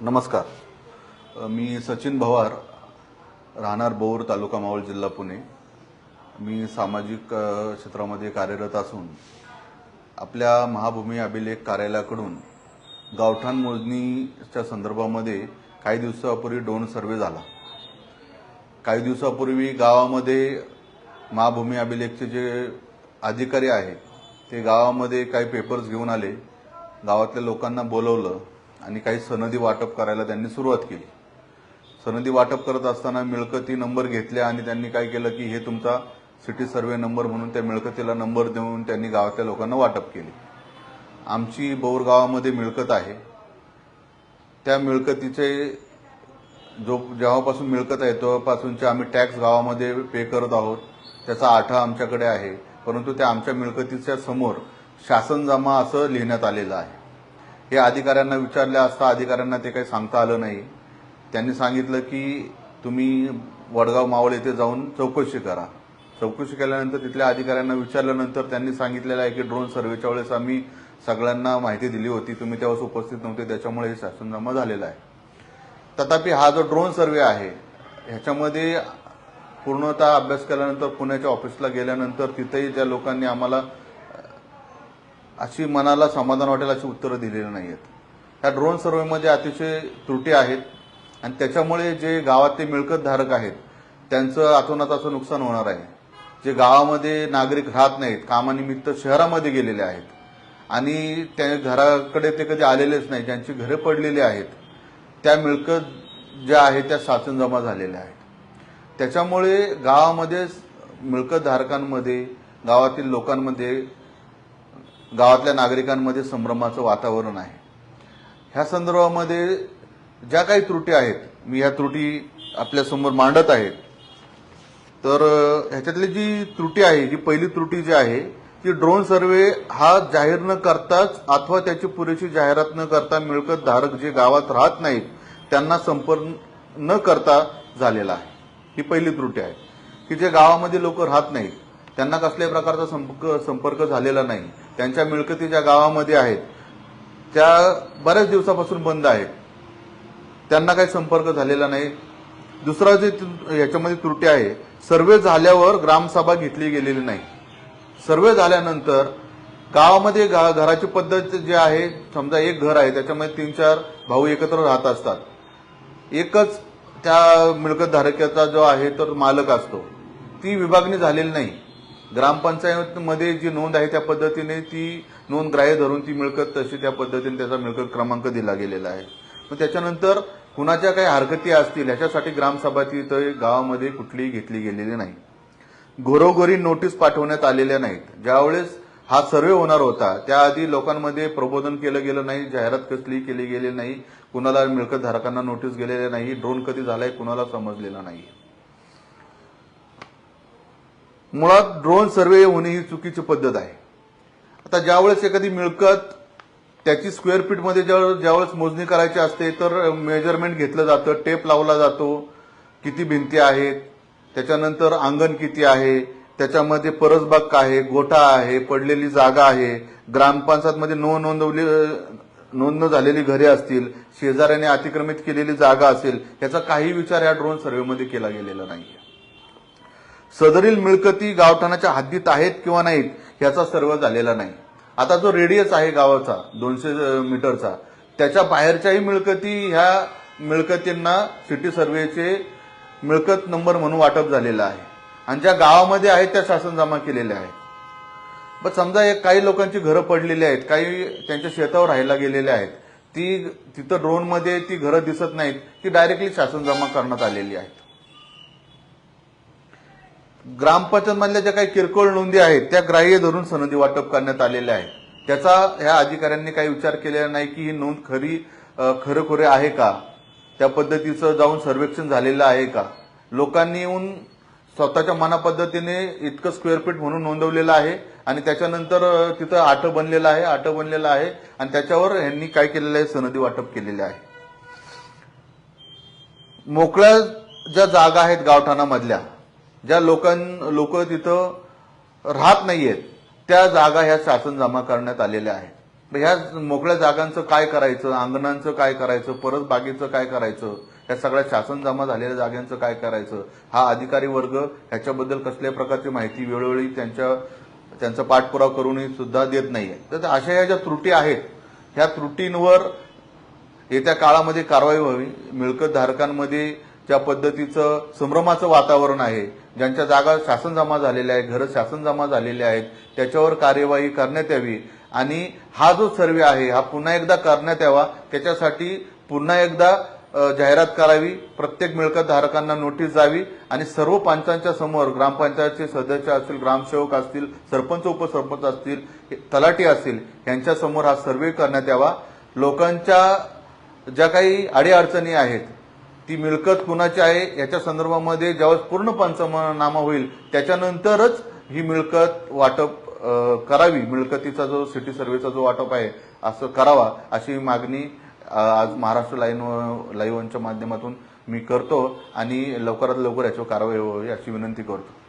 नमस्कार. मी सचिन भवार राहणार बोर तालुका मावळ जिल्हा पुणे. मी सामाजिक क्षेत्रामध्ये कार्यरत असून आपल्या महाभूमी अभिलेख कार्यालयाकडून गावठाण मोजणीच्या संदर्भामध्ये काही दिवसापूर्वी ड्रोन सर्वे झाला. काही दिवसापूर्वी गावामध्ये महाभूमी अभिलेखचे जे अधिकारी आहे ते गावामध्ये काही पेपर्स घेऊन आले. गावातल्या लोकांना बोलवलं. आणि काही सनदी वाटप करायला त्यांनी सुरुवात केली. सनदी वाटप करत असताना मिळकती नंबर घेतल्या आणि त्यांनी काय केलं की हे तुमचा सिटी सर्वे नंबर म्हणून त्या मिळकतीला नंबर देऊन त्यांनी गावातल्या लोकांना वाटप केले. आमची बौर गावामध्ये मिळकत आहे. त्या मिळकतीचे जो जेव्हापासून मिळकत आहे तेव्हापासूनचे आम्ही टॅक्स गावामध्ये पे करत आहोत. त्याचा आठा आमच्याकडे आहे. परंतु त्या आमच्या मिळकतीच्या समोर शासन जमा असं लिहिण्यात आलेलं आहे. हे अधिकाऱ्यांना विचारले असता अधिकाऱ्यांना ते काही सांगता आलं नाही. त्यांनी सांगितलं की तुम्ही वडगाव मावळ येथे जाऊन चौकशी करा. चौकशी केल्यानंतर तिथल्या अधिकाऱ्यांना विचारल्यानंतर त्यांनी सांगितलेलं आहे की ड्रोन सर्वेच्या वेळेस आम्ही सगळ्यांना माहिती दिली होती. तुम्ही तेव्हा उपस्थित नव्हते. त्याच्यामुळे हे शासन जमा झालेलं आहे. तथापि हा जो ड्रोन सर्वे आहे ह्याच्यामध्ये पूर्णतः अभ्यास केल्यानंतर पुण्याच्या ऑफिसला गेल्यानंतर तिथेही त्या लोकांनी आम्हाला अशी मनाला समाधान वाटेल अशी उत्तरं दिलेली नाही आहेत ह्या ड्रोन सर्वेमध्ये अतिशय त्रुटी आहेत आणि त्याच्यामुळे जे गावातले मिळकतधारक आहेत त्यांचं आतोनाताचं नुकसान होणार आहे. जे गावामध्ये नागरिक राहत नाहीत कामानिमित्त शहरामध्ये गेलेले आहेत आणि त्या घराकडे ते कधी आलेलेच नाही ज्यांची घरे पडलेली आहेत त्या मिळकत ज्या आहेत त्या साचून जमा झालेल्या आहेत. त्याच्यामुळे गावामध्ये मिळकतधारकांमध्ये गावातील लोकांमध्ये गावातल्या नागरिकांमध्ये संभ्रमाचं वातावरण आहे. ह्या संदर्भामध्ये ज्या काही त्रुटी आहेत मी ह्या त्रुटी आपल्यासमोर मांडत आहे तर ह्याच्यातली जी त्रुटी आहे जी पहिली त्रुटी जी आहे ती ड्रोन सर्वे हा जाहीर न करताच अथवा त्याची पुरेशी जाहिरात न करता मिळकत धारक जे गावात राहत नाहीत त्यांना संपर्क न करता झालेला आहे. ही पहिली त्रुटी आहे. की जे गावामध्ये लोक राहत नाहीत त्यांना कसल्याही प्रकारचा संपर्क संपर्क झालेला नाही. त्यांच्या मिळकतीच्या गावामध्ये आहेत त्या बऱ्याच दिवसापासून बंद आहेत. त्यांना काही संपर्क झालेला नाही. दुसरा जे याच्यामध्ये त्रुटी आहे सर्वे झाल्यावर ग्रामसभा घेतली गेलेली नाही. सर्वे झाल्यानंतर गावामध्ये गा- घराची पद्धत जी आहे समजा एक घर आहे त्याच्यामध्ये तीन चार भाऊ एकत्र राहत असतात. एकच त्या मिळकतधारकाचा जो आहे तर मालक असतो. ती विभागणी झालेली नाही. ग्रामपंचायतमध्ये जी नोंद आहे त्या पद्धतीने ती नोंद ग्राह्य धरून ती मिळकत तशी त्या पद्धतीने त्याचा मिळकत क्रमांक दिला गेलेला आहे. मग त्याच्यानंतर कुणाच्या काही हरकती असतील ह्याच्यासाठी ग्रामसभा ती गावामध्ये कुठलीही घेतली गेलेली नाही. घरोघरी नोटीस पाठवण्यात आलेल्या नाहीत. ज्यावेळेस हा सर्वे होणार होता त्याआधी लोकांमध्ये प्रबोधन केलं गेलं नाही जाहिरात कसली केली गेली नाही कुणाला मिळकत धारकांना नोटीस गेलेल्या नाही ड्रोन कधी झालाय कुणाला समजलेला नाही. मुळात ड्रोन सर्वे होणे ही चुकीची पद्धत आहे. आता ज्यावेळेस एखादी मिळकत त्याची स्क्वेअर फीटमध्ये ज्या- ज्यावेळेस मोजणी करायची असते तर मेजरमेंट घेतलं जातं टेप लावला जातो किती भिंती आहेत त्याच्यानंतर अंगण किती आहे त्याच्यामध्ये परसबाग काय आहे गोठा आहे पडलेली जागा आहे ग्रामपंचायतमध्ये नो नोंदवली नोंद झालेली घरे असतील शेजाऱ्याने अतिक्रमित केलेली जागा असेल याचा काही विचार या ड्रोन सर्वेमध्ये केला गेलेला नाहीये. सदरील मिळकती गावठाणाच्या हद्दीत आहेत किंवा नाहीत याचा सर्व झालेला नाही. आता जो रेडियस आहे गावाचा दोनशे मीटरचा त्याच्या बाहेरच्याही मिळकती ह्या मिळकतींना सिटी सर्वेचे मिळकत नंबर म्हणून वाटप झालेला आहे. आणि ज्या गावामध्ये आहेत त्या शासन जमा केलेल्या आहेत. पण समजा एक काही लोकांची घरं पडलेली आहेत काही त्यांच्या शेतावर राहायला गेलेले आहेत ती तिथं ड्रोनमध्ये ती घरं दिसत नाहीत ती डायरेक्टली शासन जमा करण्यात आलेली आहेत. ग्रामपंचायतमधल्या ज्या काही किरकोळ नोंदी आहेत त्या ग्राह्य धरून सनदी वाटप करण्यात आलेल्या आहेत. त्याचा ह्या अधिकाऱ्यांनी काही विचार केलेला नाही की ही नोंद खरी खरं खरोखरे आहे का? त्या पद्धतीचं जाऊन सर्वेक्षण झालेलं आहे का? लोकांनी येऊन स्वतःच्या मना पद्धतीने इतकं स्क्वेअर फीट म्हणून नोंदवलेलं आहे आणि त्याच्यानंतर तिथं आटं बनलेलं आहे आटं बनलेलं आहे आणि त्याच्यावर यांनी काय केलेलं आहे? सनदी वाटप केलेले आहे. मोकळ्या ज्या जागा आहेत गावठाणामधल्या ज्या लोकां लोक तिथं राहत नाहीयेत त्या जागा ह्या शासन जमा करण्यात आलेल्या आहेत. मग ह्या मोकळ्या जागांचं काय करायचं अंगणांचं काय करायचं परत बागेचं काय करायचं ह्या सगळ्या शासन जमा झालेल्या जागांचं काय करायचं हा अधिकारी वर्ग ह्याच्याबद्दल कसल्याही प्रकारची माहिती वेळोवेळी त्यांच्या त्यांचा पाठपुरावा करूनही सुद्धा देत नाहीये. तर अशा ह्या ज्या त्रुटी आहेत ह्या त्रुटींवर येत्या काळामध्ये कारवाई व्हावी मिळकत धारकांमध्ये ज्या पद्धतीचं संभ्रमाचं वातावरण आहे ज्यांच्या जागा शासन जमा झालेल्या आहे घरं शासन जमा झालेले आहेत त्याच्यावर कार्यवाही करण्यात यावी. आणि हा जो सर्वे आहे हा पुन्हा एकदा करण्यात यावा. त्याच्यासाठी पुन्हा एकदा जाहिरात करावी. प्रत्येक मिळकत धारकांना नोटीस जावी. आणि सर्व पंचांच्या समोर ग्रामपंचायतचे सदस्य असतील ग्रामसेवक असतील सरपंच उपसरपंच असतील तलाठी असतील यांच्यासमोर हा सर्वे करण्यात यावा. लोकांच्या ज्या काही अडीअडचणी आहेत ती मिळकत कुणाची आहे याच्या संदर्भामध्ये ज्यावेळेस पूर्ण पंचनामा होईल त्याच्यानंतरच ही मिळकत वाटप करावी. मिळकतीचा जो सिटी सर्व्हेचा जो वाटप आहे असं करावा अशी मागणी आज महाराष्ट्र लाईव्ह लाईव्हच्या माध्यमातून मी करतो आणि लवकरात लवकर याच्यावर कारवाई व्हावी अशी विनंती करतो.